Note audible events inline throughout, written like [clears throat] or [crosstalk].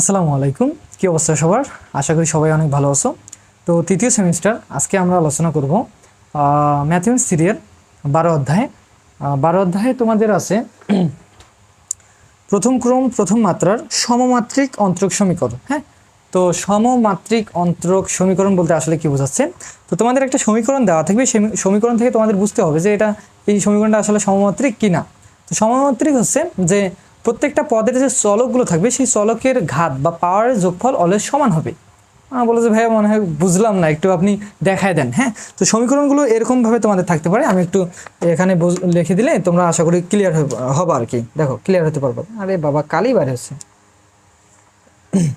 আসসালামু আলাইকুম। কী অবস্থা সবার? আশা করি সবাই অনেক ভালো আছো। তো তৃতীয় সেমিস্টার আজকে আমরা আলোচনা করব ম্যাথমেটিক্স সিরিয়াল বারো অধ্যায়। বারো অধ্যায়ে তোমাদের আছে, [clears throat] প্রথম ক্রম, প্রথম মাত্রার সমমাত্রিক অন্তরক সমীকরণ হ্যাঁ? তো সমমাত্রিক অন্তরক সমীকরণ বলতে আসলে কি বোঝাচ্ছে? তো তোমাদের একটা সমীকরণ দেওয়া থাকবে সমীকরণ থেকে তোমাদের বুঝতে হবে যে এটা, এই সমীকরণটা আসলে সমমাত্রিক কি না তো সমমাত্রিক হচ্ছে যে প্রত্যেকটা পদের যে চলকগুলো থাকবে, সেই চলকের ঘাত বা পাওয়ারের যোগফল অলওয়েজ সমান হবে। বলে যে, ভাইয়া, মনে হয় বুঝলাম না, একটু আপনি দেখায় দেন। হ্যাঁ তো সমীকরণগুলো এরকমভাবে তোমাদের থাকতে পারে। আমি একটু এখানে লিখে দিলে তোমরা আশা করি ক্লিয়ার হবে আর কি। দেখো ক্লিয়ার হতে পারবে। আরে বাবা কালই বার হচ্ছে। [clears throat]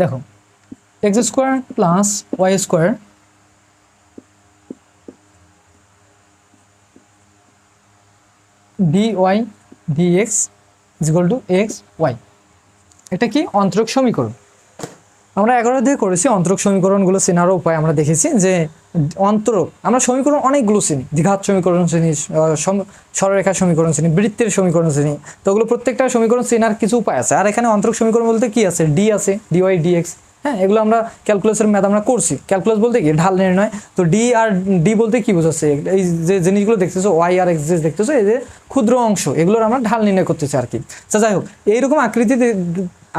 দেখো X square plus Y square D Y D X is equal to X Y এটা কি অন্তরক সমীকরণ? আমরা এগারো দিয়ে করেছি অন্তরক সমীকরণগুলো চেনারও উপায় আমরা দেখেছি যে অন্তরক আমরা সমীকরণ অনেকগুলো চিনি দ্বিঘাত সমীকরণ চিনি আহ, সরলরেখার সমীকরণ চিনি বৃত্তের সমীকরণ চিনি। তো ওগুলো প্রত্যেকটা সমীকরণ চেনার কিছু উপায় আছে। আর এখানে অন্তরক সমীকরণ বলতে কি আছে? ডি আছে ডিওয়াই ডিএক্স হ্যাঁ এগুলো আমরা ক্যালকুলাসের ম্যাথ আমরা করছি। ক্যালকুলাস বলতে কি? ঢাল নির্ণয়। তো ডি আর ডি বলতে কি বোঝাচ্ছে? এই যে জিনিসগুলো দেখতেছো ওয়াই আর এক্স দেখতেছো, এই যে ক্ষুদ্র অংশ, এগুলোর আমরা ঢাল নির্ণয় করতেছি আর কি। আচ্ছা যাই হোক, এইরকম আকৃতিতে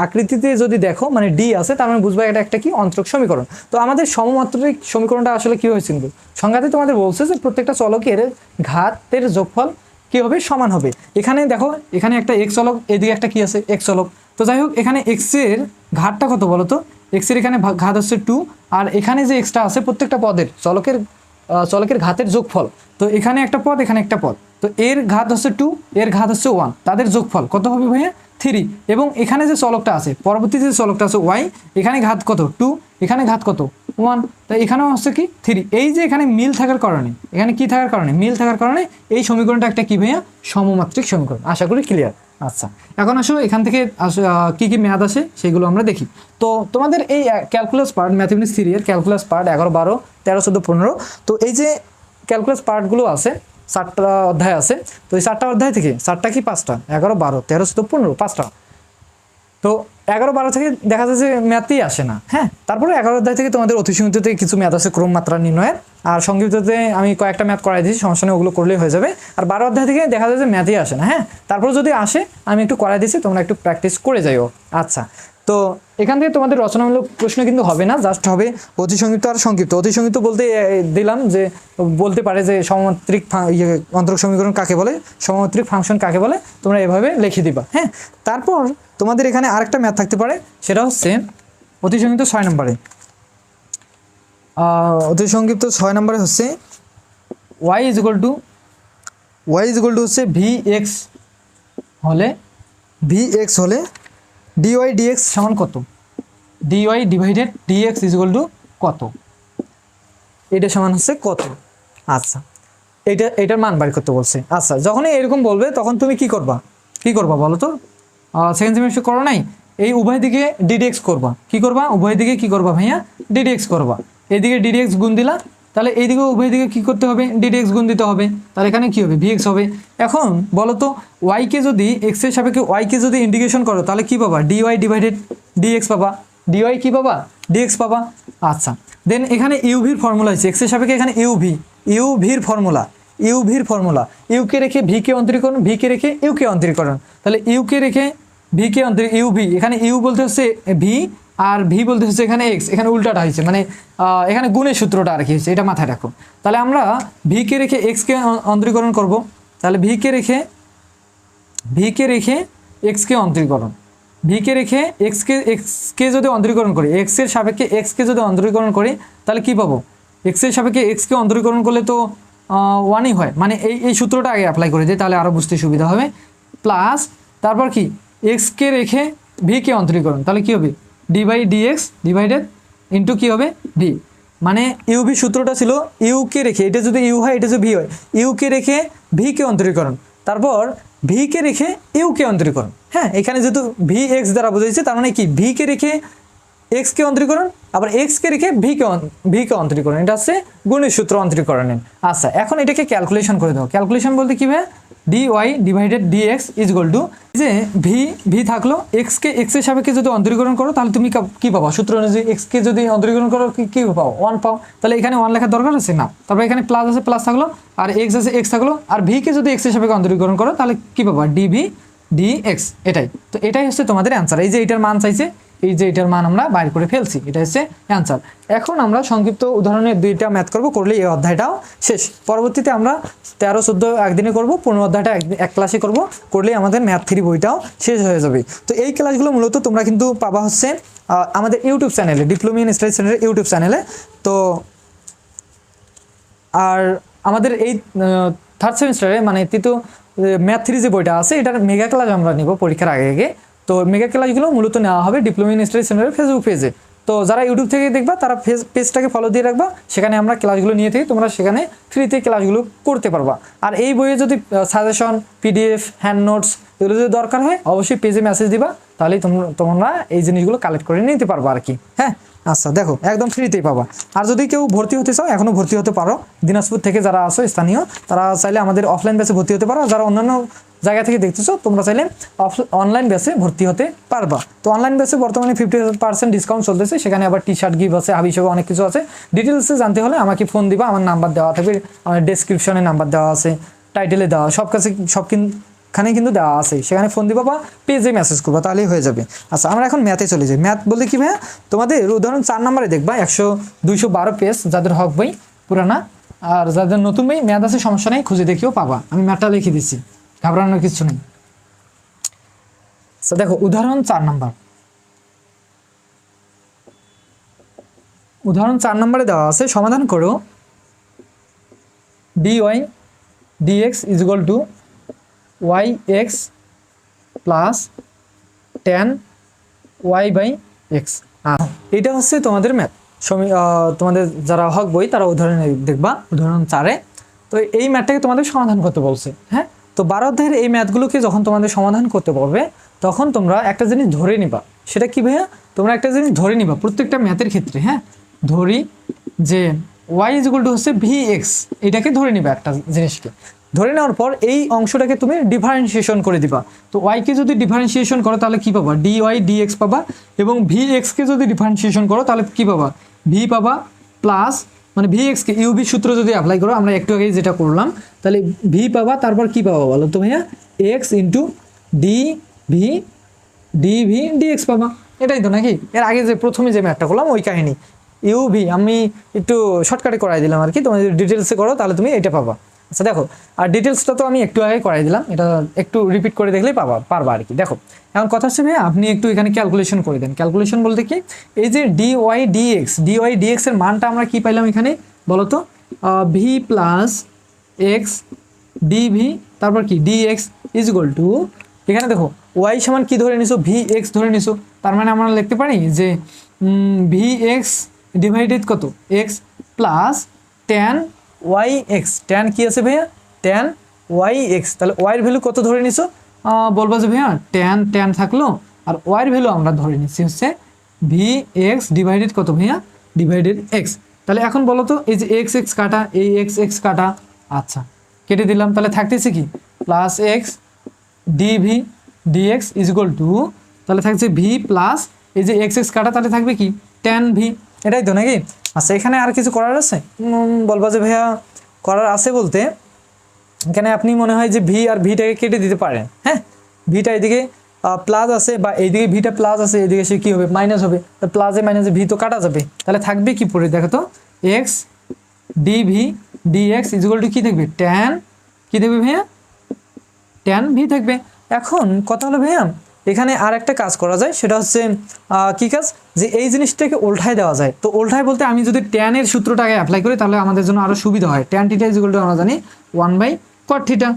আকৃতিতে যদি দেখো মানে ডি আছে, তার মানে বুঝবা এটা একটা কি? অন্তরক সমীকরণ। তো আমাদের সমমাত্রিক সমীকরণটা আসলে কি হয়েছিল সংজ্ঞাতে তোমাদের বলছে যে প্রত্যেকটা চলকের ঘাতের যোগফল কি হবে সমান হবে? এখানে দেখো, এখানে একটা এক্স চলক, এদিকে একটা কি আছে? এক্স চলক। তো যাই হোক, এখানে এক্সের ঘাতটা কত বলো তো এক্সের এখানে ঘাত হচ্ছে টু আর এখানে যে এক্সটা আছে প্রত্যেকটা পদের চলকের চলকের ঘাতের যোগফল। তো এখানে একটা পদ, এখানে একটা পদ। তো এর ঘাত হচ্ছে টু এর ঘাত হচ্ছে ওয়ান তাদের যোগফল কত হবে ভাইয়া? থ্রি এবং এখানে যে চলকটা আছে পরবর্তী যে চলকটা আছে ওয়াই এখানে ঘাত কত? টু এখানে ঘাত কত? ওয়ান তাই এখানেও হচ্ছে কি? থ্রি এই যে এখানে মিল থাকার কারণে, এখানে কি থাকার কারণে? মিল থাকার কারণে এই সমীকরণটা একটা কি ভাইয়া? সমমাত্রিক সমীকরণ। আশা করি ক্লিয়ার আচ্ছা এখন আসো, এখান থেকে কী কি মেয়াদ আসে সেগুলো আমরা দেখি। তো তোমাদের এই ক্যালকুলাস পার্ট ম্যাথমেটিক্স থ্রিয়ের ক্যালকুলাস পার্ট এগারো, বারো, তেরো, চোদ্দ, পনেরো, তো এই যে ক্যালকুলাস পার্টগুলো আছে চারটা অধ্যায় আছে, তো এই চারটা অধ্যায় থেকে চারটা কি পাঁচটা? এগারো, বারো, তেরো, চোদ্দ, পনেরো, পাঁচটা। তো এগারো বারো থেকে দেখা যাচ্ছে ম্যাথই আসে না। হ্যাঁ তারপরে এগারো অধ্যায় থেকে তোমাদের অতিসংহিততে কিছু ম্যাথ আছে ক্রম মাত্রা নির্ণয়ের। আর সংগীততে আমি কয়েকটা ম্যাথ করাই দিয়েছি, সমস্যা নেই, ওগুলো করলেই হয়ে যাবে। আর বারো অধ্যায় থেকে দেখা যায় যে ম্যাথই আসে না হ্যাঁ? তারপর যদি আসে, আমি একটু করাই দিয়েছি, তোমরা একটু প্র্যাকটিস করে যাইও। আচ্ছা তো এখান থেকে তোমাদের রচনামূলক প্রশ্ন কিন্তু হবে না জাস্ট হবে অতি সংযুক্ত আর সংক্ষিপ্ত। অতি সংযুক্ত বলতে দিলাম যে, বলতে পারে যে সমমাত্রিক ইয়ে অন্তরক সমীকরণ কাকে বলে, সমমাত্রিক ফাংশন কাকে বলে, তোমরা এভাবে লিখে দিবা হ্যাঁ? তারপর তোমাদের এখানে আরেকটা ম্যাথ থাকতে পারে, সেটা হচ্ছে অতি সংযুক্ত ছয় নম্বরে। অতি সংক্ষিপ্ত ছয় নম্বরে হচ্ছে Y is to Y is to হচ্ছে ভি এক্স হলে ভি এক্স হলে ডিওয়াই ডিএক্স সমান কত? D Y divided D X is equal to কত? এটা সমান হচ্ছে কত? আচ্ছা। এটা, এটার মান বাড়ি করতে বলছে। আচ্ছা যখনই এরকম বলবে, তখন তুমি কি করবা? কি করবা বলো তো? সেকেন্ড সেমিস্টার করো নাই? এই উভয় দিকে ডিডিএক্স করবা। কি করবা? উভয় দিকে কি করবা ভাইয়া? ডিডিএক্স করবা। এদিকে ডিডিএক্স গুণ দিলা তাহলে এইদিকে উভয় দিকে কী করতে হবে? ডিডিএক্স গুণ দিতে হবে। তাহলে এখানে কী হবে? ভিএক্স হবে। এখন বলো তো ওয়াইকে যদি এক্সের সাপেক্ষে ওয়াইকে যদি ইন্ডিকেশন করো, তাহলে কি পাবা? D Y divided D X পাবা। ডিওয়াই কী পাবা? ডিএক্স পাবা। আচ্ছা দেন এখানে ইউভির ফর্মুলা আছে এক্সের সাপেক্ষে এখানে ইউভি ইউভির ফর্মুলা ইউভির ফর্মুলা ইউকে রেখে ভিকে অন্তরীকরণ ভিকে রেখে ইউকে অন্তরীকরণ। তাহলে ইউকে রেখে ভিকে অন্তর ইউভি এখানে ইউ বলতে হচ্ছে ভি আর ভি বলতে হচ্ছে এখানে এক্স এখানে উল্টাটা হয়েছে মানে এখানে গুণের সূত্রটা আর কি হয়েছে, এটা মাথায় রাখো। তাহলে আমরা ভিকে রেখে এক্সকে অন্তরীকরণ করব। তাহলে ভিকে রেখে ভিকে রেখে এক্সকে অন্তরীকরণ। ভিকে রেখে এক্সকে এক্সকে যদি অন্তরীকরণ করি এক্সের সাপেক্ষে এক্সকে যদি অন্তরীকরণ করি, তাহলে কি পাবো? এক্সের সাপেক্ষে এক্সকে অন্তরীকরণ করলে তো ওয়ানই হয়। মানে এই এই সূত্রটা আগে অ্যাপ্লাই করে দিই, তাহলে আরও বুঝতে সুবিধা হবে। প্লাস তারপর কি? এক্সকে রেখে ভিকে অন্তরীকরণ, তাহলে কি হবে? D by D X divided into কী হবে? ভি মানে ইউভি সূত্রটা ছিল ইউকে রেখে, এটা যদি ইউ হয়, এটা যদি ভি হয় ইউকে রেখে ভিকে অন্তরীকরণ। তারপর ভিকে রেখে ইউকে অন্তরীকরণ। হ্যাঁ এখানে যেহেতু ভি এক্স দ্বারা বোঝাইছে, তার মানে কি? ভিকে রেখে এক্সকে অন্তরীকরণ, আবার এক্সকে রেখে ভিকে ভিকে অন্তরীকরণ। এটা হচ্ছে গুণের সূত্র অন্তরীকরণের। আচ্ছা এখন এটাকে ক্যালকুলেশন করে দাও। ক্যালকুলেশন বলতে কি ভাই D Y divided D X is equal to যে ভি ভি থাকল এক্সকে এক্সের সাপেক্ষে যদি অন্তরীকরণ করো, তাহলে তুমি কি পাবা? সূত্র অনুযায়ী এক্সকে যদি অন্তরীকরণ করো, কি পাও ওয়ান পাও। তাহলে এখানে ওয়ান লেখার দরকার আছে? না। তারপর এখানে প্লাস আছে প্লাস থাকল, আর এক্স আছে এক্স থাকল, আর ভিকে যদি এক্স এক্সের সাপেক্ষে অন্তরীকরণ করো, তাহলে কি পাবা? ডি ভি ডি এক্স এটাই। তো এটাই হচ্ছে তোমাদের অ্যান্সার এই যে এটার মান চাইছে এই যে এটার মান আমরা বাইর করে ফেলছি, এটা হচ্ছে অ্যান্সার এখন আমরা সংক্ষিপ্ত উদাহরণের দুইটা ম্যাথ করব, করলে এই অধ্যায়টাও শেষ। পরবর্তীতে আমরা তেরো, চোদ্দ একদিনে করব পনেরো অধ্যায়টা এক- ক্লাসে করব করলেই আমাদের ম্যাথ থ্রি বইটাও শেষ হয়ে যাবে। তো এই ক্লাসগুলো মূলত তোমরা কিন্তু পাবা হচ্ছে আমাদের ইউটিউব চ্যানেলে ডিপ্লোমা ইন স্টাডি সেন্টারের ইউটিউব চ্যানেলে তো আর আমাদের এই থার্ড সেমিস্টারে মানে তৃতীয় ম্যাথ থ্রি যে বইটা আছে, এটার মেগা ক্লাস আমরা নিব পরীক্ষার আগে আগে। তো মেগা ক্লাসগুলো মূলত নেওয়া হবে ডিপ্লোমা ইন স্টাডি সেন্টারের ফেসবুক পেজে তো যারা ইউটিউব থেকে দেখবা, তারা ফেস পেজটাকে ফলো দিয়ে রাখবা। সেখানে আমরা ক্লাসগুলো নিয়ে থাকি, তোমরা সেখানে ফ্রিতে ক্লাসগুলো করতে পারবা। আর এই বইয়ে যদি সাজেশন পিডিএফ হ্যান্ড নোটস এগুলো যদি দরকার হয়, অবশ্যই পেজে মেসেজ দিবা। তাহলেই তোমরা তোমরা এই জিনিসগুলো কালেক্ট করে নিতে পারবা আর কি। হ্যাঁ? আচ্ছা দেখো, একদম ফ্রিতেই পাবা। আর যদি কেউ ভর্তি হতে চাও এখনও ভর্তি হতে পারো। দিনাজপুর থেকে যারা আসো স্থানীয়, তারা চাইলে আমাদের অফলাইন ব্যাচে ভর্তি হতে পারো। যারা অন্যান্য জায়গা থেকে দেখতেছো, তোমরা চাইলে অফ অনলাইন ব্যাচে ভর্তি হতে পারবা। তো অনলাইন ব্যাচে বর্তমানে ফিফটি পার্সেন্ট ডিসকাউন্ট চলতেছে, সেখানে আবার টি শার্ট গিফট আছে হাবি হিসেবে অনেক কিছু আছে। ডিটেলসে জানতে হলে আমাকে ফোন দিবা, আমার নাম্বার দেওয়া থাকবে, আমার ডেসক্রিপশনে নাম্বার দেওয়া আছে টাইটেলে দেওয়া, সব কাছে, সব খানে কিন্তু দেওয়া আছে। সেখানে ফোন দিবা বা পেজে মেসেজ করবা, তাহলেই হয়ে যাবে। আচ্ছা আমরা এখন ম্যাথে চলে যাই। ম্যাথ বলতে কি ভাইয়া? তোমাদের উদাহরণ চার নম্বরে দেখবা, একশো দুইশো বারো পেজ যাদের হক বই, পুরানা, আর যাদের নতুন বই ম্যাথ আছে, সমস্যা নেই, খুঁজে দেখিও পাবা। আমি ম্যাথটা লিখে দিচ্ছি। ঘাবড়ানোর কিছু নেই। আচ্ছা দেখো, উদাহরণ চার নাম্বার। উদাহরণ চার নম্বরে দেওয়া আছে, সমাধান করো। D Y D X is equal to Y X plus ten Y by X এটা হচ্ছে তোমাদের ম্যাথ তোমাদের যারা হক বই, তারা উদাহরণ দেখবা, উদাহরণ চারে। তো এই ম্যাথটাকে তোমাদের সমাধান করতে বলছে হ্যাঁ? তো বারো অধ্যায়ের এই ম্যাথগুলোকে যখন তোমাদের সমাধান করতে পারবে তখন তোমরা একটা জিনিস ধরে নিবা। সেটা কি ভাইয়া? তোমরা একটা জিনিস ধরে নিবা প্রত্যেকটা ম্যাথের ক্ষেত্রে হ্যাঁ? ধরি যে ওয়াই ইজ ইকুয়াল টু হচ্ছে ভি এক্স এটাকে ধরে নিবা একটা জিনিসকে। ধরে নেওয়ার পর এই অংশটাকে তুমি ডিফারেন্সিয়েশন করে দিবা। তো ওয়াইকে যদি ডিফারেন্সিয়েশন করো, তাহলে কি পাবা? ডি ওয়াই ডি এক্স পাবা এবং ভি এক্সকে যদি ডিফারেন্সিয়েশন করো, তাহলে কি পাবা? ভি পাবা প্লাস মানে ভি এক্সকে ইউবি সূত্র যদি অ্যাপ্লাই করো, আমরা একটু আগে যেটা করলাম, তাহলে ভি পাবা, তারপর কি পাবা বলো তো ভাইয়া? X into D V D V D X পাবা। এটাই তো নাকি? এর আগে যে প্রথমে যে ম্যাথটা করলাম, ওই কাহিনী। ইউভি আমি একটু শর্টকাটে করাই দিলাম আর কি যদি ডিটেলসে করো, তাহলে তুমি এটা পাবা। আচ্ছা দেখো, আর ডিটেলসটা তো আমি একটু আগে করাই দিলাম। এটা একটু রিপিট করে দেখলেই পাবা, পারবা আর কি। দেখো, এখন কথা হচ্ছে ভাইয়া, আপনি একটু এখানে ক্যালকুলেশন করে দেন। ক্যালকুলেশন বলতে কি, এই যে D Y D X D Y D এক্সের মানটা আমরা কি পাইলাম এখানে বলো তো ভি প্লাস এক্স ডিভি তারপর কি? D X is equal to এখানে দেখো ওয়াই সমান কি ধরে নিছো? ভি এক্স ধরে নিছো। তার মানে আমরা লিখতে পারি যে ভি এক্স ডিভাইডেড কত? X plus ten Y X ten কি আছে ভাইয়া? টেন ওয়াই এক্স, তাহলে ওয়াইয়ের ভ্যালু কত ধরে নিছো? বলবা যে ভাইয়া টেন টেন থাকল, আর ওয়াইয়ের ভ্যালু আমরা ধরে নিচ্ছি হচ্ছে ভি এক্স ডিভাইডেড কত ভাইয়া? ডিভাইডেড এক্স তাহলে এখন বলো তো, এই যে এক্স এক্স কাটা, এই এক্স এক্স কাটা আচ্ছা কেটে দিলাম, তাহলে থাকতেছে কি? Plus X D V D X is equal to তাহলে থাকছে ভি প্লাস এই যে এক্স এক্স কাটা, তাহলে থাকবে কি? টেন ভি এটাই তো নাকি? আচ্ছা এখানে আর কিছু করার আছে? বলব যে ভাইয়া, করার আছে বলতে, এখানে আপনি মনে হয় যে ভি আর ভিটাকে কেটে দিতে পারেন হ্যাঁ? ভিটা এদিকে প্লাস আছে বা এইদিকে ভিটা প্লাস আছে, এদিকে সে কী হবে? মাইনাস হবে। প্লাসে মাইনাসে ভি তো কাটা যাবে। তাহলে থাকবে কি পড়ে দেখো তো X D V D X equal to কী থাকবে? ট্যান কী থাকবে ভাইয়া? ট্যান ভি থাকবে। এখন কথা হলো ভাইয়া এখানে আর একটা কাজ করা যায়, সেটা হচ্ছে কি কাজ? যে এই জিনিসটাকে উল্টায় দেওয়া যায়। তো উল্টায় বলতে আমি যদি ট্যানের সূত্রটাকে অ্যাপ্লাই করি, তাহলে আমাদের জন্য আরও সুবিধা হয়। ট্যান টিটা টু আমরা জানি ওয়ান বাই কট থিটা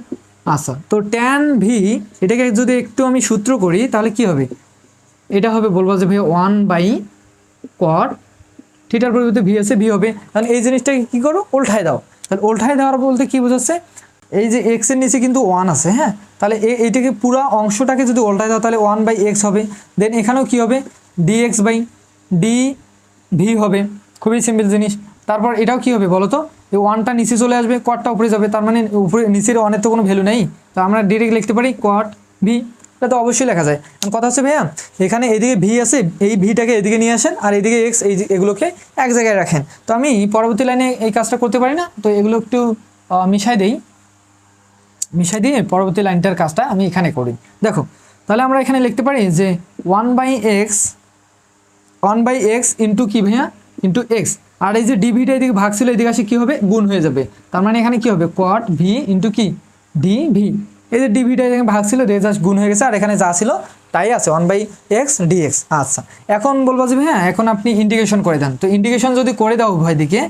আচ্ছা তো ট্যান ভি এটাকে যদি একটু আমি সূত্র করি, তাহলে কি হবে? এটা হবে বলব যে ভাই ওয়ান বাই কট থিটার পরিবর্তে ভি আছে ভি হবে। তাহলে এই জিনিসটাকে কী করো? উল্টায় দাও। তাহলে উল্টায় দেওয়ার বলতে কি বোঝাচ্ছে? এই যে এক্সের নিচে কিন্তু ওয়ান আছে হ্যাঁ? তাহলে এইটাকে পুরো অংশটাকে যদি উল্টায় দাও, তাহলে ওয়ান বাই এক্স হবে। দেন এখানেও কি হবে? D X by D V হবে। খুবই সিম্পল জিনিস। তারপর এটাও কি হবে বলো তো এই ওয়ানটা নিচে চলে আসবে কটটা উপরে যাবে। তার মানে উপরে, নিচের ওয়ানের তো কোনো ভ্যালু নেই। তো আমরা ডিরেক্ট লিখতে পারি কট ভি এটা তো অবশ্যই লেখা যায়। কথা হচ্ছে ভাইয়া, এখানে এদিকে ভি আছে, এই ভিটাকে এদিকে নিয়ে আসেন, আর এদিকে এক্স এই এগুলোকে এক জায়গায় রাখেন। তো আমি পরবর্তী লাইনে এই কাজটা করতে পারি না। তো এগুলো একটু মিশাই দেই। মিশাই দিয়ে পরবর্তী লাইনটার কাজটা আমি এখানে করি। দেখো, তাহলে আমরা এখানে লিখতে পারি যে one by X one by X into কি ভাইয়া? ইন্টু এক্স আর এই যে ডিভিটা এদিকে ভাগ ছিল, এদিকে আসে কী হবে? গুণ হয়ে যাবে। তার মানে এখানে কি হবে? কট ভি ইন্টু কি? ডি ভি এই যে ডিভিটা এখানে ভাগ ছিল গুণ হয়ে গেছে, আর এখানে যা ছিল, তাই আছে। One by X D X আচ্ছা এখন বলব যে হ্যাঁ এখন আপনি ইন্ডিকেশন করে দেন। তো ইন্ডিকেশন যদি করে দাও উভয় দিকে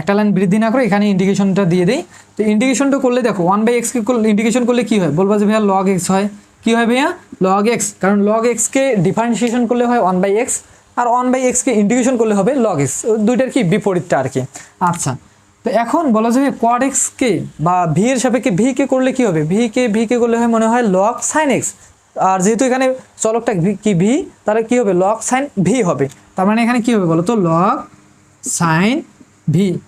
একটা লাইন বৃদ্ধি না করে এখানে ইন্ডিকেশনটা দিয়ে দেই। তো ইন্ডিকেশনটা করলে দেখো ওয়ান বাই এক্সকে ইন্ডিকেশন করলে কি হয়? বলব যে ভাইয়া লগ এক্স হয়। কি হয় ভাইয়া? লগ এক্স কারণ লগ এক্সকে ডিফারেন্সিয়েশন করলে হয় ওয়ান বাই এক্স আর ওয়ান বাই এক্সকে ইন্ডিকেশন করলে হবে লগ এক্স দুইটার কি? বিপরীতটা আর কি। আচ্ছা তো এখন বলা যাবে কোয়াড এক্সকে বা ভি এর সাপেক্ষে ভি কে করলে কি হবে? ভি কে ভি কে করলে হয় মনে হয় লগ সাইন এক্স আর যেহেতু এখানে চলকটা কি ভি তাহলে কি হবে? লগ সাইন ভি হবে। তার মানে এখানে কি হবে বলো তো? লগ সাইন ভি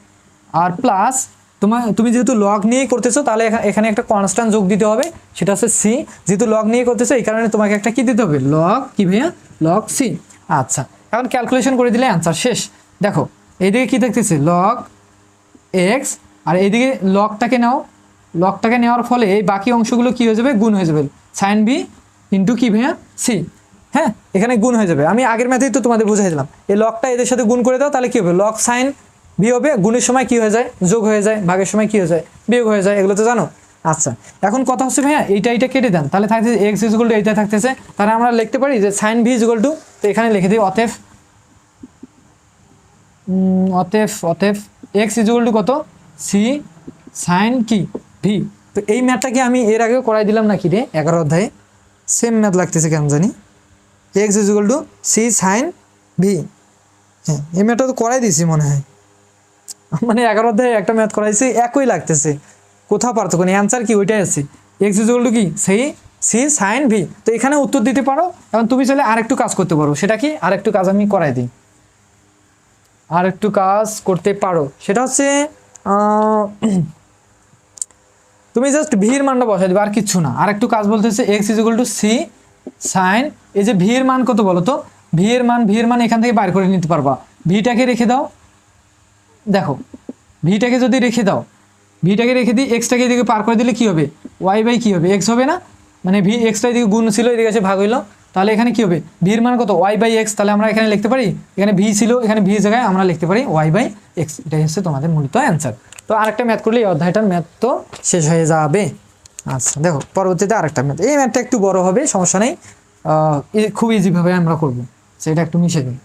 আর প্লাস তোমার তুমি যেহেতু লগ নিয়েই করতেছো, তাহলে এখা- এখানে একটা কনস্ট্যান্ট যোগ দিতে হবে, সেটা হচ্ছে সি যেহেতু লগ নিয়ে করতেছো, এই কারণে তোমাকে একটা কি দিতে হবে? লগ কি ভাইয়া? লগ সি আচ্ছা এখন ক্যালকুলেশন করে দিলে অ্যান্সার শেষ। দেখো, এইদিকে কি দেখতেছে? লগ এক্স আর এইদিকে লগটাকে নাও। লগটাকে নেওয়ার ফলে এই বাকি অংশগুলো কি হয়ে যাবে? গুণ হয়ে যাবে। সাইন বি ইন্টু কি ভাইয়া? সি হ্যাঁ এখানে গুণ হয়ে যাবে। আমি আগের ম্যাথেই তো তোমাদের বুঝাই এই লগটা এদের সাথে গুণ করে দাও, তাহলে কি হবে? লগ সাইন বি হবে গুণের সময় কি হয়ে যায়? যোগ হয়ে যায়, ভাগের সময় কি হয়ে যায়? বিয়োগ হয়ে যায় এগুলো তো জানো? আচ্ছা এখন কথা হচ্ছে ভাইয়া, এইটা এইটা কেটে দেন। তাহলে থাকতেছে এক্স ইজুগল টু এইটা থাকতেছে। তাহলে আমরা লিখতে পারি যে সাইন ভি ইজুগল টু তো এখানে লিখে দিই অতএব অতএব অতএব এক্স ইজুগল টু কত? সি সাইন কি? ভি তো এই ম্যাথটাকে আমি এর আগেও করাই দিলাম নাকি রে? এগারো অধ্যায়ে। সেম ম্যাথ লাগতেছে কেন জানি? X equal to C sine V হ্যাঁ এই ম্যাথটা তো করাই দিয়েছি মনে হয়। [laughs] মানে এগারো অধ্যায়ে একটা ম্যাথ করাইছি, একই লাগতেছে। কোথাও পার্থক্য নেই অ্যান্সার কি ওইটাই আছে। এক্স টু কি? সেই সি সাইন ভি তো এখানে উত্তর দিতে পারো, এবং তুমি চাইলে আরেকটু কাজ করতে পারো। সেটা কি? আরেকটু কাজ আমি করাই দিই। আর একটু কাজ করতে পারো। সেটা হচ্ছে [clears throat] তুমি জাস্ট ভির মানটা বসাই দিবে, আর কিচ্ছু না। আর একটু কাজ বলতেছে X is to C sine এই যে ভির মান কত বলো তো? ভির মান ভির মান এখান থেকে বাইর করে নিতে পারবা। ভিটাকে রেখে দাও। দেখো, ভিটাকে যদি রেখে দাও, ভিটাকে রেখে দিই এক্সটাকে এদিকে পার করে দিলে কি হবে? ওয়াই বাই কী হবে? এক্স হবে না? মানে ভি এক্সটা এদিকে গুণ ছিল, এদিকে এসে ভাগ হইল। তাহলে এখানে কি হবে? ভির মান কত? ওয়াই বাই এক্স তাহলে আমরা এখানে লিখতে পারি? এখানে ভি ছিল, এখানে ভি জায়গায় আমরা লিখতে পারি ওয়াই বাই এক্স এটাই হচ্ছে তোমাদের মূলত অ্যান্সার তো আরেকটা ম্যাথ করলে এই অধ্যায়টার ম্যাথ তো শেষ হয়ে যাবে। আচ্ছা দেখো, পরবর্তীতে আরেকটা ম্যাথ এই ম্যাথটা একটু বড় হবে, সমস্যা নেই। খুব ইজিভাবে আমরা করব। সেটা একটু মিশে দিই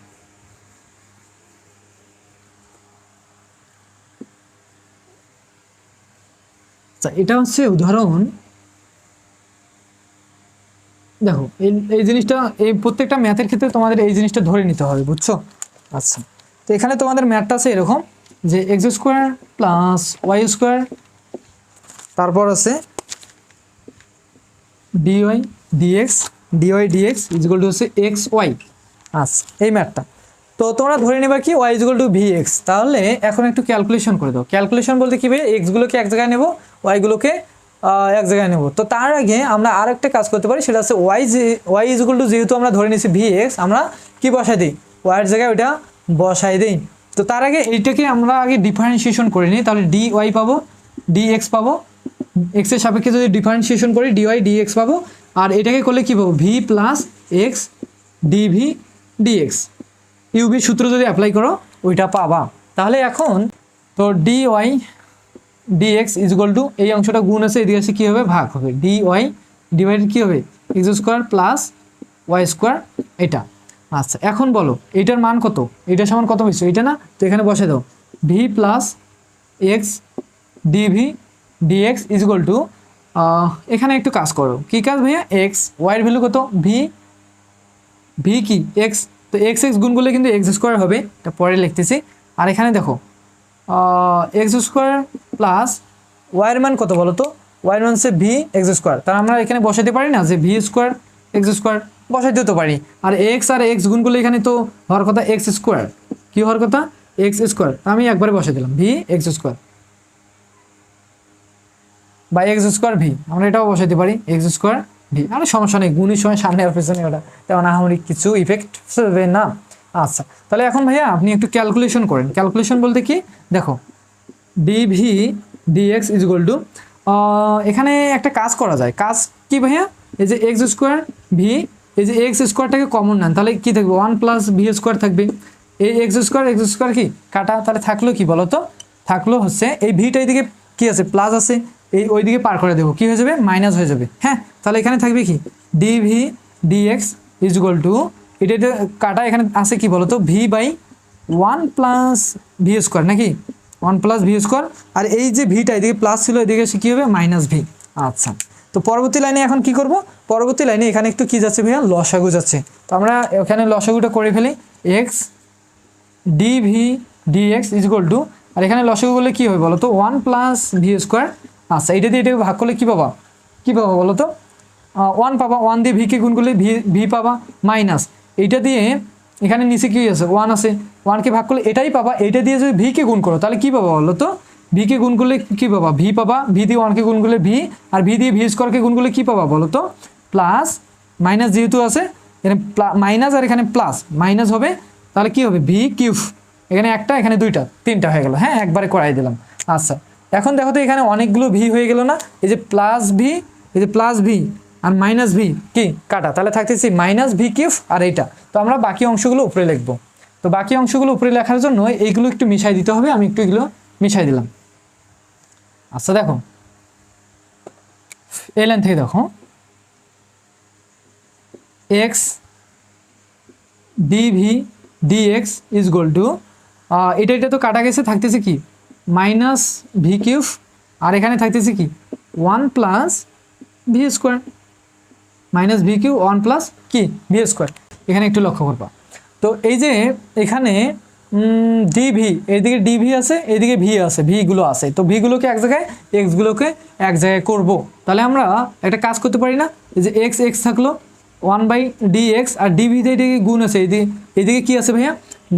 আচ্ছা এটা হচ্ছে উদাহরণ। দেখো, এই এই জিনিসটা, এই প্রত্যেকটা ম্যাথের ক্ষেত্রে তোমাদের এই জিনিসটা ধরে নিতে হবে, বুঝছ? আচ্ছা তো এখানে তোমাদের ম্যাথটা আছে এরকম যে X square plus Y square তারপর আছে D Y D X D Y D X equal to হচ্ছে এক্স ওয়াই আচ্ছা এই ম্যাথটা। তো তোমরা ধরে নেবা কি Y equal to V X তাহলে এখন একটু ক্যালকুলেশন করে দাও। ক্যালকুলেশন বলতে কি এক্সগুলোকে এক জায়গায় নেব ওয়াইগুলোকে এক জায়গায় নেব। তো তার আগে আমরা আর একটা কাজ করতে পারি, সেটা হচ্ছে ওয়াই ওয়াই ইজগুল টু যেহেতু আমরা ধরে নিয়েছি ভি এক্স আমরা কি বসাই দিই? ওয়াইয়ের জায়গায় ওইটা বসাই দিই। তো তার আগে এইটাকে আমরা আগে ডিফারেন্সিয়েশন করে নিই, তাহলে ডি ওয়াই পাবো ডি এক্স পাবো এক্সের সাপেক্ষে যদি ডিফারেন্সিয়েশন করি ডিওয়াই ডিএক্স পাবো। আর এটাকে করলে কী পাবো? V plus X D V D X U V সূত্র যদি অ্যাপ্লাই করো, ওইটা পাবা। তাহলে এখন তো D Y D X is equal to এই অংশটা গুণ আছে, এদিকে আছে কী হবে? ভাগ হবে। ডি ওয়াই ডিভাইডেড কী হবে? X square plus Y square এটা। আচ্ছা এখন বলো এইটার মান কত? এইটার সমান কত হয়েছে এটা না? তো এখানে বসে দাও। V plus X D V D X is equal to এখানে একটু কাজ করো। কি কাজ ভাইয়া? এক্স ওয়াইয়ের ভ্যালু কত? ভি ভি কি? এক্স তো এক্স এক্স গুণ করলে কিন্তু এক্স স্কোয়ার হবে। এটা পরে লিখতেছি। আর এখানে দেখো এক্স স্কোয়ার প্লাস ওয়াইয়ের মান কত বলো তো ওয়াইয়ের মান হচ্ছে ভি এক্স স্কোয়ার তার আমরা এখানে বসাতে পারি না যে ভি স্কোয়ার এক্স স্কোয়ার বসাই দিতে পারি। আর এক্স আর এক্স গুণ এখানে তো হওয়ার কথা এক্স স্কোয়ার কী হওয়ার কথা? এক্স স্কোয়ার আমি একবারে বসে দিলাম। ভি এক্স স্কোয়ার বা এক্স স্কোয়ার ভি আমরা এটাও বসাইতে পারি। এক্স স্কোয়ার ভি আরে সমস্যা নেই, গুণের সময় সামনে আর পেছনে ওটা। তেমন আহামরি কিছু ইফেক্ট ফেলবে না। আচ্ছা তাহলে এখন ভাইয়া আপনি একটু ক্যালকুলেশন করেন। ক্যালকুলেশন বলতে কি? দেখো D V D X is equal to এখানে একটা কাজ করা যায়। কাজ কি ভাইয়া? এই যে এক্স স্কোয়ার ভি এই যে এক্স স্কোয়ারটাকে কমন নেন তাহলে কি থাকবে? ওয়ান প্লাস ভি স্কোয়ার থাকবে। এই এক্স স্কোয়ার এক্স স্কোয়ার কি? কাটা, তাহলে থাকল কি বলো তো থাকল হচ্ছে এই ভিটা এইদিকে কি আছে? প্লাস আছে। এই ওইদিকে পার করে দেবো। কি হয়ে যাবে? মাইনাস হয়ে যাবে। হ্যাঁ তাহলে এখানে থাকবে কি? D V D X is equal to এটা এটা কাটা এখানে আছে কি বলো তো V by one plus V square নাকি? ওয়ান প্লাস ভি স্কোয়ার আর এই যে ভিটা এদিকে প্লাস ছিল, এদিকে এসে কী হবে? মাইনাস ভি আচ্ছা। তো পরবর্তী লাইনে এখন কি করব? পরবর্তী লাইনে এখানে একটু কি যাচ্ছে ভাইয়া? লসাগু যাচ্ছে। তো আমরা এখানে লসাগুটা করে ফেলি। X D V D X is equal to আর এখানে লসাগু করলে কী হবে বলো তো ওয়ান প্লাস ভি স্কোয়ার আচ্ছা এটা দিয়ে এটাকে ভাগ করলে কী পাবা? কী পাবা বলো তো ওয়ান পাবা। ওয়ান দিয়ে ভিকে গুণ করলে ভি ভি পাবা। মাইনাস এইটা দিয়ে এখানে নিচে কি আছে? ওয়ান আছে। ওয়ানকে ভাগ করলে এটাই পাবা। এটা দিয়ে যদি ভিকে গুণ করো, তাহলে কী পাবা বলো তো? ভিকে গুণ করলে কী পাবা? ভি পাবা। ভি দিয়ে ওয়ানকে গুণ করলে ভি আর ভি দিয়ে ভি স্কোয়ারকে গুণ করলে কী পাবা বলো তো? প্লাস মাইনাস যেহেতু আছে, এখানে মাইনাস আর এখানে প্লাস মাইনাস হবে, তাহলে কি হবে? ভি কিউব এখানে একটা, এখানে দুইটা, তিনটা হয়ে গেল। হ্যাঁ একবারে করাই দিলাম। আচ্ছা। এখন দেখো তো এখানে অনেকগুলো ভি হয়ে গেল না? এই যে প্লাস ভি এই যে প্লাস ভি আর মাইনাস ভি কি? কাটা। তাহলে থাকতেছি মাইনাস ভি কিউব আর এইটা। তো আমরা বাকি অংশগুলো উপরে লিখব। তো বাকি অংশগুলো উপরে লেখার জন্য এইগুলো একটু মিশাই দিতে হবে। আমি একটু এগুলো মিশাই দিলাম। আচ্ছা দেখো। এই লাইন থেকে দেখো। X D V D X is equal to এটা এটা তো কাটা গেছে, থাকতেছে কি? মাইনাস ভি কিউব আর এখানে থাকতেছে কি? One plus V square minus V Q one plus কি? V square. এখানে একটু লক্ষ্য করবা। তো এই যে এখানে ডিভি এইদিকে ডিভি আছে, এইদিকে ভি আছে ভিগুলো আছে। তো ভিগুলোকে এক জায়গায় এক্সগুলোকে এক জায়গায় করব। তাহলে আমরা একটা কাজ করতে পারি না? এই যে এক্স এক্স থাকল ওয়ান বাই ডি এক্স আর ডিভিতে এদিকে গুণ আছে এদিকে এদিকে কী আছে ভাইয়া?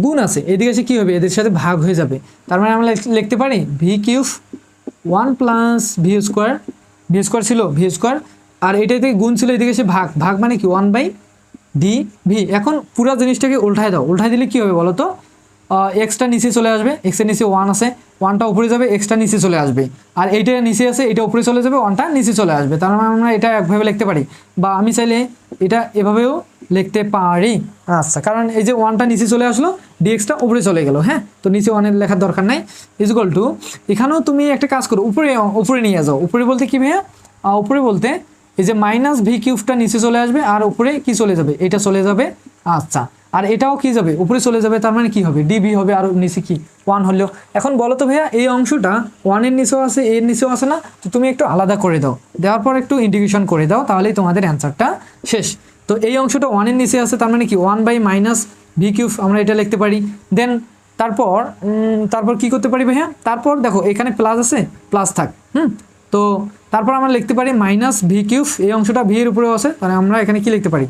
গুণ আছে। এদিকে এসে কী হবে? এদের সাথে ভাগ হয়ে যাবে। তার মানে আমরা লিখতে পারি V cube one plus V square V square ছিল ভি স্কোয়ার আর এটা থেকে গুণ ছিল, এদিকে এসে ভাগ। ভাগ মানে কি? ওয়ান বাই ডি ভি এখন পুরো জিনিসটাকে উল্টায় দাও। উল্টায় দিলে কী হবে বলো তো এক্সটা নিচে চলে আসবে। এক্সের নিচে ওয়ান আছে। ওয়ানটা উপরে যাবে এক্সটা নিচে চলে আসবে। আর এইটা নিচে আছে এটা উপরে চলে যাবে ওয়ানটা নিচে চলে আসবে। তার মানে আমরা এটা একভাবে লিখতে পারি। বা আমি চাইলে এটা এভাবেও লিখতে পারি। আচ্ছা কারণ এই যে ওয়ানটা নিচে চলে আসলো ডিএক্সটা উপরে চলে গেল হ্যাঁ? তো নিচে ওয়ানের লেখার দরকার নাই। ইজুকাল টু এখানেও তুমি একটা কাজ করো, উপরে উপরে নিয়ে যাও। উপরে বলতে কি ভাইয়া? উপরে বলতে এই যে মাইনাস ভি কিউবটা নিচে চলে আসবে আর উপরে কি চলে যাবে? এটা চলে যাবে আচ্ছা। আর এটাও কি যাবে? উপরে চলে যাবে, তার মানে কি হবে? ডিবি হবে আর নিচে কি? ওয়ান হলেও। এখন বলো তো ভাইয়া, এই অংশটা ওয়ানের নিচেও আছে, এর নিচেও আছে না? তো তুমি একটু আলাদা করে দাও। দেওয়ার পর একটু ইন্টিগ্রেশন করে দাও, তাহলেই তোমাদের অ্যান্সারটা শেষ। তো এই অংশটা ওয়ানের নিচে আছে, তার মানে কি? One by minus V cube আমরা এটা লিখতে পারি। দেন তারপর তারপর কি করতে পারি ভাইয়া? তারপর দেখো, এখানে প্লাস আছে প্লাস থাক। হুম? তো তারপর আমরা লিখতে পারি মাইনাস ভি কিউব এই অংশটা ভি এর উপরেও আছে, তাহলে আমরা এখানে কি লিখতে পারি?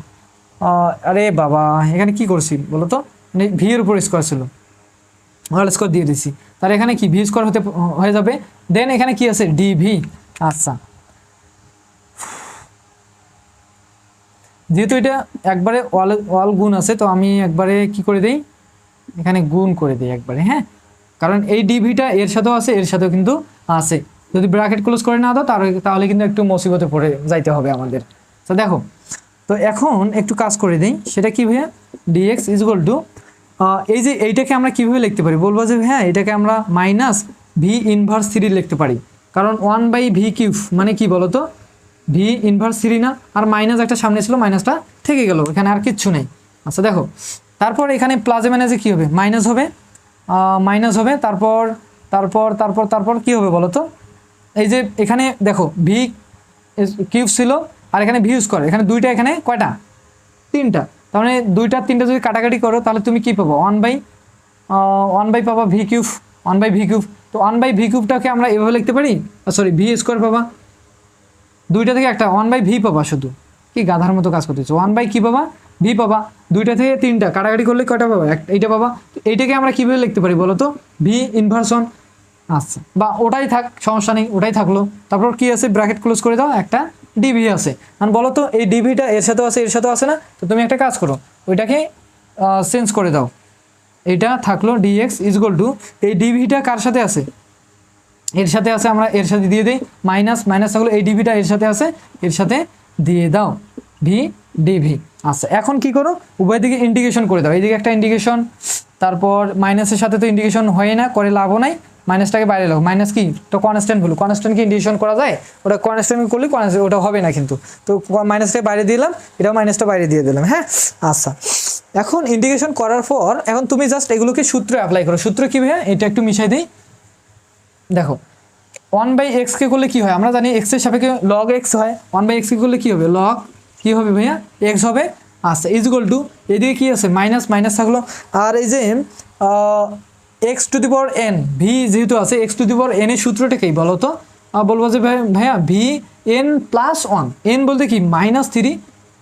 আরে বাবা, এখানে কি করছি বলো তো মানে ভি এর উপর স্কোয়ার ছিল। হোল স্কোয়ার দিয়ে দিছি। তাহলে এখানে কি ভি স্কোয়ার হতে, হয়ে যাবে? দেন এখানে কি আছে? ডি ভি আচ্ছা। যেহেতু এটা একবারে ওয়াল ওয়াল গুণ আছে, তো আমি একবারে কি করে দেই? এখানে গুণ করে দিই একবারে হ্যাঁ? কারণ এই ডিভিটা এর সাথেও আছে, এর সাথেও কিন্তু আছে। যদি ব্র্যাকেট ক্লোজ করে না দাও, তাহলে কিন্তু একটু মুসিবতে পড়ে যাইতে হবে আমাদের। তো দেখো, তো এখন একটু কাজ করে দিই। সেটা কি ভাইয়া? ডিএক্স ইজ ইকুয়াল টু এই যে এইটাকে আমরা কীভাবে লিখতে পারি? বলব যে হ্যাঁ এটাকে আমরা মাইনাস ভি ইনভার্স থ্রি লিখতে পারি। কারণ ওয়ান বাই ভি কিউব মানে কি বলো তো ভি ইনভার্স থ্রি না? আর মাইনাস একটা সামনে ছিল মাইনাসটা থেকে গেল। এখানে আর কিচ্ছু নেই। আচ্ছা দেখো। তারপর এখানে প্লাজে ম্যানেজে কী হবে? মাইনাস হবে। মাইনাস হবে। তারপর তারপর তারপর তারপর কি হবে বলো তো এই যে এখানে দেখো ভি কিউব ছিল, আর এখানে ভি ইউজ করে। এখানে দুইটা, এখানে কয়টা? তিনটা। তার মানে দুইটা, তিনটা যদি কাটাকাটি করো, তাহলে তুমি কি পাবো? ওয়ান বাই ওয়ান বাই পাবা V cube one by V cube তো ওয়ান বাই ভি কিউবটাকে আমরা এভাবে লিখতে পারি? সরি ভি স্কোয়ার পাবা। দুইটা থেকে একটা ওয়ান বাই ভি পাবা শুধু। কি গাধার মতো কাজ করতেছে? ওয়ান বাই কি পাবা? ভি পাবা। দুইটা থেকে তিনটা, কাটাকাটি করলে কয়টা পাবা? এইটা পাবা। এইটাকে আমরা কীভাবে লিখতে পারি বলো তো? ভি ইনভার্সন আচ্ছা বা ওটাই থাক, সমস্যা নেই, ওটাই থাকল। তারপর কি আছে? ব্র্যাকেট ক্লোজ করে দাও, একটা ডিভি আছে। আর বলো তো, এই ডিভিটা এর সাথেও আছে, এর সাথেও আছে না? তো তুমি একটা কাজ করো, ওইটাকে চেঞ্জ করে দাও। এটা থাকল ডিএক্স ইজগোল টু এই ডিভিটা কার সাথে আছে? এর সাথে আছে, আমরা এর সাথে দিয়ে দিই মাইনাস মাইনাস থাকল, এই ডিভিটা এর সাথে আছে, এর সাথে দিয়ে দাও ভি ডিভি আচ্ছা এখন কি করো? উভয় দিকে ইন্ডিকেশন করে দাও। এইদিকে একটা ইন্ডিকেশন তারপর মাইনাসের সাথে তো ইন্ডিকেশন হয় না, করে লাভও নাই। মাইনাসটাকে বাইরে লাও মাইনাস কি? তো কনস্ট্যান্ট ভ্যালু কনস্ট্যান্টকে ইন্ডিকেশন করা যায়? ওটা কনস্ট্যান্ট করলে? কনস্ট্যান্ট ওটা হবে না কিন্তু। তো মাইনাসটাকে বাইরে দিলাম, এটাও মাইনাসটা বাইরে দিয়ে দিলাম হ্যাঁ? আচ্ছা। এখন ইন্ডিকেশন করার পর, এখন তুমি জাস্ট এগুলোকে সূত্র অ্যাপ্লাই করো। সূত্র কী ভাইয়া? এটা একটু মিশাই দিই। দেখো ওয়ান বাই এক্সকে করলে কী হয়? আমরা জানি এক্সের সাপেক্ষে লগ এক্স হয়। ওয়ান বাই এক্সকে করলে কী হবে? লগ কী হবে ভাইয়া? এক্স হবে। আচ্ছা ইজ ইকুয়াল টু এদিকে কী আছে? মাইনাস মাইনাস থাকল। আর এই যে X to the power N V যেহেতু আছে X to the power N এর সূত্রটা কি বলো তো? বলব যে ভাই ভাইয়া V N plus one N বলতে কি minus three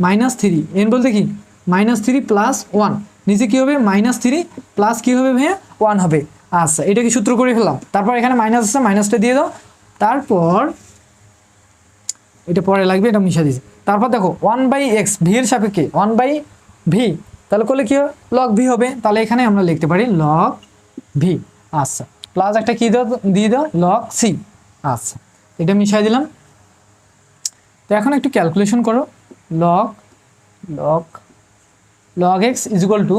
minus three N বলতে কি মাইনাস থ্রি প্লাস ওয়ান নিচে কী হবে? মাইনাস থ্রি প্লাস কী হবে ভাইয়া? ওয়ান হবে। আচ্ছা এটা কি সূত্র করে ফেললাম। তারপর এখানে মাইনাস আছে মাইনাসটা দিয়ে দাও। তারপর এটা পরে লাগবে, এটা মিশা দিয়েছে। তারপর দেখো ওয়ান বাই এক্স ভি এর সাপেক্ষে ওয়ান বাই ভি তাহলে করলে কি হবে লগ ভি হবে। তাহলে এখানে আমরা লিখতে পারি লগ ভি আচ্ছা। প্লাস একটা কী দাও, দিয়ে দাও লগ সি আচ্ছা। এটা মিশাই দিলাম। তো এখন একটু ক্যালকুলেশন করো। Log log log X is equal to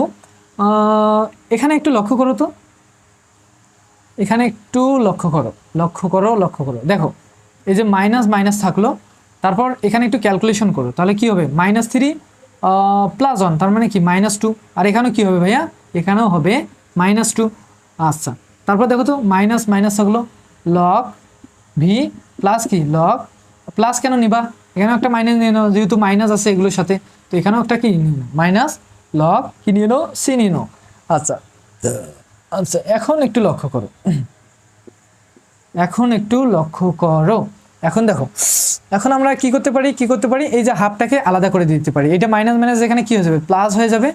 এখানে একটু লক্ষ্য করো তো। এখানে একটু লক্ষ্য করো লক্ষ্য করো লক্ষ্য করো। দেখো, এই যে মাইনাস মাইনাস থাকল। তারপর এখানে একটু ক্যালকুলেশন করো। তাহলে কি হবে? মাইনাস থ্রি প্লাস ওয়ান তার মানে কি? মাইনাস টু আর এখানেও কি হবে ভাইয়া? এখানেও হবে মাইনাস টু আচ্ছা তারপর দেখো তো মাইনাস মাইনাস থাকল লগ ভি প্লাস কি? লগ প্লাস কেন নিবা? এখানেও একটা মাইনাস নিয়ে নাও, যেহেতু মাইনাস আছে এগুলোর সাথে, তো এখানেও একটা কি নিয়ে নাও? মাইনাস লগ কি নিয়ে নাও? সি নিয়ে নাও। আচ্ছা আচ্ছা এখন একটু লক্ষ্য করো। এখন একটু লক্ষ্য করো। এখন দেখো, এখন আমরা কি করতে পারি? কি করতে পারি? এই যে হাফটাকে আলাদা করে দিতে পারি। এটা মাইনাস মাইনাস এখানে কি হয়ে যাবে? প্লাস হয়ে যাবে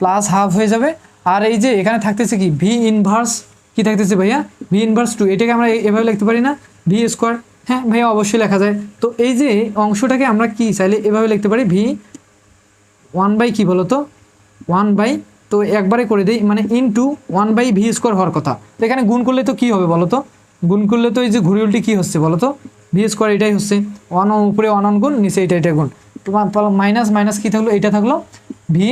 প্লাস হাফ হয়ে যাবে। আর এই যে এখানে থাকতেছে কি? ভি ইনভার্স কি থাকতেছে ভাইয়া? ভি ইনভার্স টু এটাকে আমরা এভাবে লিখতে পারি না? ভি স্কোয়ার হ্যাঁ ভাইয়া অবশ্যই লেখা যায়। তো এই যে অংশটাকে আমরা কি চাইলে এভাবে লিখতে পারি? ভি ওয়ান বাই কী বলো তো ওয়ান বাই তো একবারে করে দিই মানে into one by V square হওয়ার কথা। তো এখানে গুণ করলে তো কী হবে বলো তো গুণ করলে তো এই যে ঘুরি উল্টি কী হচ্ছে বলো তো ভি স্কোয়ার এটাই হচ্ছে। ওয়ান উপরে ওয়ান অন গুণ, নিচে এটা এটা গুণ। মাইনাস মাইনাস কী থাকল? এটা থাকল ভি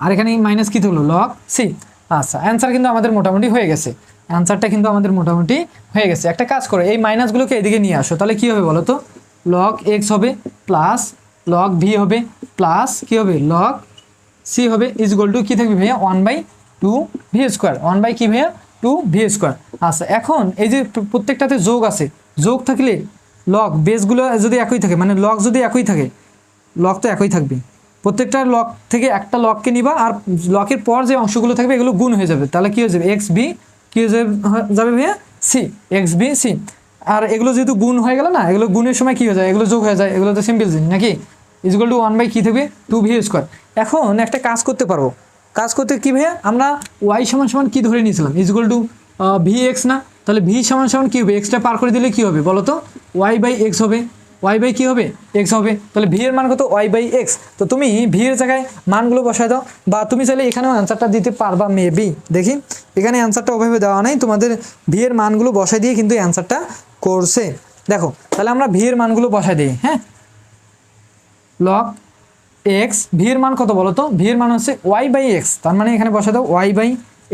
আর এখানে মাইনাস কী থাকল লগ সি আচ্ছা অ্যান্সার কিন্তু আমাদের মোটামুটি হয়ে গেছে। অ্যান্সারটা কিন্তু আমাদের মোটামুটি হয়ে গেছে। একটা কাজ করো, এই মাইনাসগুলোকে এদিকে নিয়ে আসো। তাহলে কী হবে বলো তো? লগ এক্স হবে প্লাস লক ভি হবে প্লাস কী হবে? লক সি হবে ইজ গোল টু কী থাকবে ভাইয়া? One by two v square one by কী ভাইয়া? টু ভি স্কোয়ার আচ্ছা এখন এই যে প্রত্যেকটাতে যোগ আছে, যোগ থাকলে লগ বেসগুলো যদি একই থাকে মানে লগ যদি একই থাকে লক তো একই থাকবে। প্রত্যেকটা লক থেকে একটা লককে নিবা আর লকের পর যে অংশগুলো থাকবে এগুলো গুণ হয়ে যাবে। তাহলে কী হয়ে যাবে? এক্স বি কী হয়ে যাবে ভাইয়া? সি এক্স বি সি আর এগুলো যেহেতু গুণ হয়ে গেল না, এগুলো গুণের সময় কী হয়ে যায়? এগুলো যোগ হয়ে যায়। এগুলো তো সিম্পল জিনিস নাকি? ইজগুলো টু ওয়ান বাই কী থাকবে টু ভি স্কোয়ার এখন একটা কাজ করতে পারব। কাজ করতে কী ভাইয়া? আমরা ওয়াই সমান সমান কী ধরে নিয়েছিলাম? ইজগুল টু ভি এক্স না? তাহলে ভি সমান সমান কী হবে? এক্সটা পার করে দিলে কী হবে বলো তো? ওয়াই বাই এক্স হবে। ওয়াই বাই কী হবে? এক্স হবে। তাহলে ভি এর মান কত? ওয়াই বাই এক্স তো তুমি ভি এর জায়গায় মানগুলো বসায় দাও, বা তুমি চাইলে এখানেও অ্যান্সারটা দিতে পারবা মেবি দেখি, এখানে অ্যান্সারটা ওভাবে দেওয়া নেই, তোমাদের ভি এর মানগুলো বসায় দিয়ে কিন্তু অ্যান্সারটা করছে। দেখো, তাহলে আমরা ভি এর মানগুলো বসায় দিই হ্যাঁ? লগ এক্স ভি এর মান কত বলো তো ভি এর মান হচ্ছে ওয়াই বাই এক্স তার মানে এখানে বসা দাও ওয়াই বাই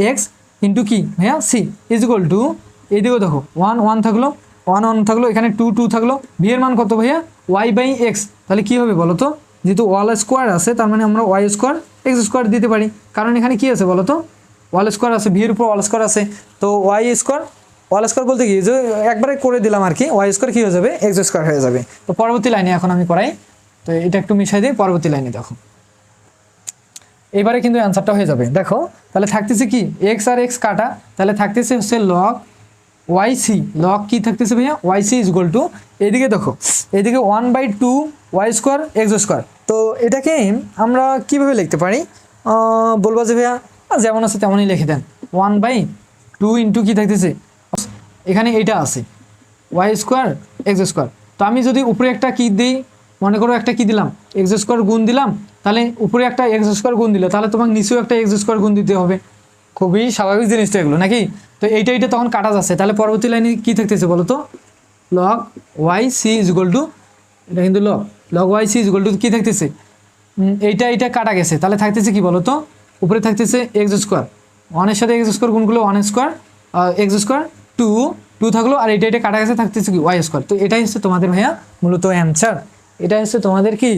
এক্স ইন্টু কি? ভাইয়া সি ইজ ইকুয়াল টু এইদিকেও দেখো ওয়ান ওয়ান থাকল। ওয়ান ওয়ান থাকল, এখানে টু টু থাকল। ভি এর মান কত ভাইয়া? ওয়াই বাই এক্স তাহলে কী হবে বলো তো যেহেতু ওয়াল স্কোয়ার আছে, তার মানে আমরা ওয়াই স্কোয়ার এক্স স্কোয়ার দিতে পারি। কারণ এখানে কি আছে বলো তো ওয়াল স্কোয়ার আছে এর উপর ওয়াল স্কোয়ার আছে। তো ওয়াই স্কোয়ার, ওয়াল স্কোয়ার বলতে কি? যে একবারে করে দিলাম আর কি ওয়াই স্কোয়ার কী হয়ে যাবে? এক্স স্কোয়ার হয়ে যাবে। তো পরবর্তী লাইনে এখন আমি করাই। তো এটা একটু মিশাই দিই, পরবর্তী লাইনে দেখো। এবারে কিন্তু অ্যান্সারটা হয়ে যাবে। দেখো, তাহলে থাকতেছে কি? এক্স আর এক্স কাটা। তাহলে থাকতেছে হচ্ছে লগ ওয়াই সি লগ কি থাকতেছে ভাইয়া? Y c is equal to এদিকে দেখো, এদিকে one by two y square x square তো এটাকে আমরা কীভাবে লিখতে পারি? বলব যে ভাইয়া, যেমন আছে তেমনই লিখে দেন। ওয়ান বাই টু ইন্টু কী থাকতেছে? এখানে এইটা আছে ওয়াই স্কোয়ার এক্স স্কোয়ার তো আমি যদি উপরে একটা কি দিই, মনে করো একটা কি দিলাম এক্স স্কোয়ার গুণ দিলাম, তাহলে উপরে একটা এক্স স্কোয়ার গুণ দিলে, তাহলে তোমাকে নিচেও একটা এক্স স্কোয়ার গুণ দিতে হবে। খুবই স্বাভাবিক জিনিসটা এগুলো, নাকি? তো এইটা এইটা তখন কাটা যাচ্ছে তাহলে পরবর্তী লাইনে কী থাকতেছে বলো তো? Log y c is equal to এটা কিন্তু log log y c is equal to কী থাকতেছে? এইটা এইটা কাটা গেছে। তাহলে থাকতেছে কি বলো তো? উপরে থাকতেছে এক্স স্কোয়ার ওয়ানের সাথে এক্স স্কোয়ার গুণগুলো one square x square two two থাকল, আর এটা এটা কাটা গেছে, থাকতেছে কি ওয়াই স্কোয়ার তো এটাই হচ্ছে তোমাদের ভাইয়া মূলত অ্যান্সার এটা হচ্ছে তোমাদের কি?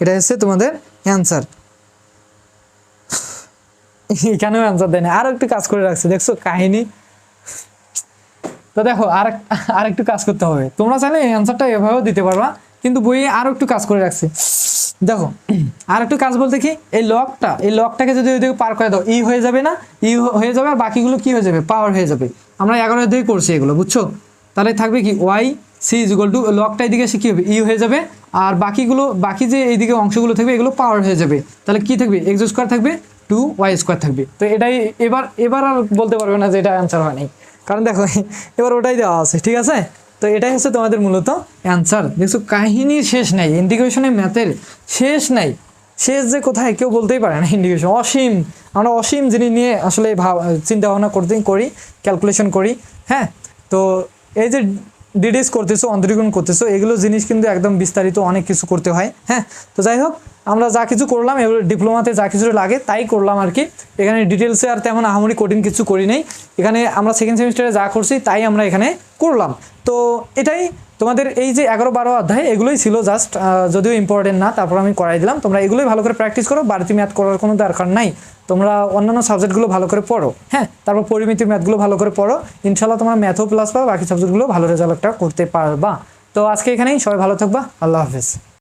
এটা হচ্ছে তোমাদের অ্যান্সার [laughs] এখানেও অ্যান্সার দেয় না? আরও একটু কাজ করে রাখছে, দেখছ? কাহিনী? তো দেখো আর আর একটু কাজ করতে হবে। তোমরা চাইলে অ্যান্সারটা এভাবেও দিতে পারবা, কিন্তু বইয়ে আরও একটু কাজ করে রাখছে। দেখো, [clears throat] আর একটু কাজ বলতে কি, এই লকটা এই লকটাকে যদি ওইদিকে পার করে দাও, ই হয়ে যাবে না, ই হয়ে যাবে, আর বাকিগুলো কি হয়ে যাবে? পাওয়ার হয়ে যাবে। আমরা এগারো দিকে করছি এগুলো, বুঝছ? তাহলে থাকবে কি y c is equal to লকটা এদিকে সে কী হবে? ই হয়ে যাবে, আর বাকিগুলো, বাকি যে এইদিকে অংশগুলো থাকবে, এগুলো পাওয়ার হয়ে যাবে। তাহলে কি থাকবে? এক্স স্কোয়ার থাকবে টু ওয়াই স্কোয়ার থাকবে। তো এটাই এবার এবার আর বলতে পারবে না যে এটা অ্যান্সার হয় নাই। কারণ দেখো, এবার ওটাই দেওয়া আছে, ঠিক আছে? তো এটাই হচ্ছে তোমাদের মূলত অ্যান্সার দেখছ, কাহিনীর শেষ নাই ইন্টিগ্রেশনের ম্যাথের শেষ নাই। শেষ যে কোথায় কেউ বলতেই পারে না ইন্ডিকেশন অসীম, আমরা অসীম জিনিস নিয়ে আসলে ভাব চিন্তা ভাবনা করতে, করি ক্যালকুলেশন করি হ্যাঁ? তো এই যে ডিডিএস করতেছো, অন্তরীকরণ করতেছো, এগুলো জিনিস কিন্তু একদম বিস্তারিত অনেক কিছু করতে হয় হ্যাঁ? তো যাই হোক আমরা যা কিছু করলাম এগুলো ডিপ্লোমাতে যা কিছু লাগে তাই করলাম আর কি। এখানে ডিটেলসে আর তেমন আহামরি কঠিন কিছু করি নেই। এখানে আমরা সেকেন্ড সেমিস্টারে যা করছি তাই আমরা এখানে করলাম। তো এটাই তোমাদের এই যে এগারো বারো অধ্যায়, এগুলোই ছিল জাস্ট যদিও ইম্পর্টেন্ট না, তারপর আমি করাই দিলাম। তোমরা এগুলোই ভালো করে প্র্যাকটিস করো, বাড়তি ম্যাথ করার কোনো দরকার নাই। তোমরা অন্যান্য সাবজেক্টগুলো ভালো করে পড়ো হ্যাঁ? তারপর পরিমিতির ম্যাথগুলো ভালো করে পড়ো। ইনশাল্লাহ তোমরা ম্যাথও প্লাস পাবা, বাকি সাবজেক্টগুলো ভালো রেজাল্ট একটা করতে পারবা। তো আজকে এখানেই, সবাই ভালো থাকবা, আল্লাহ হাফেজ।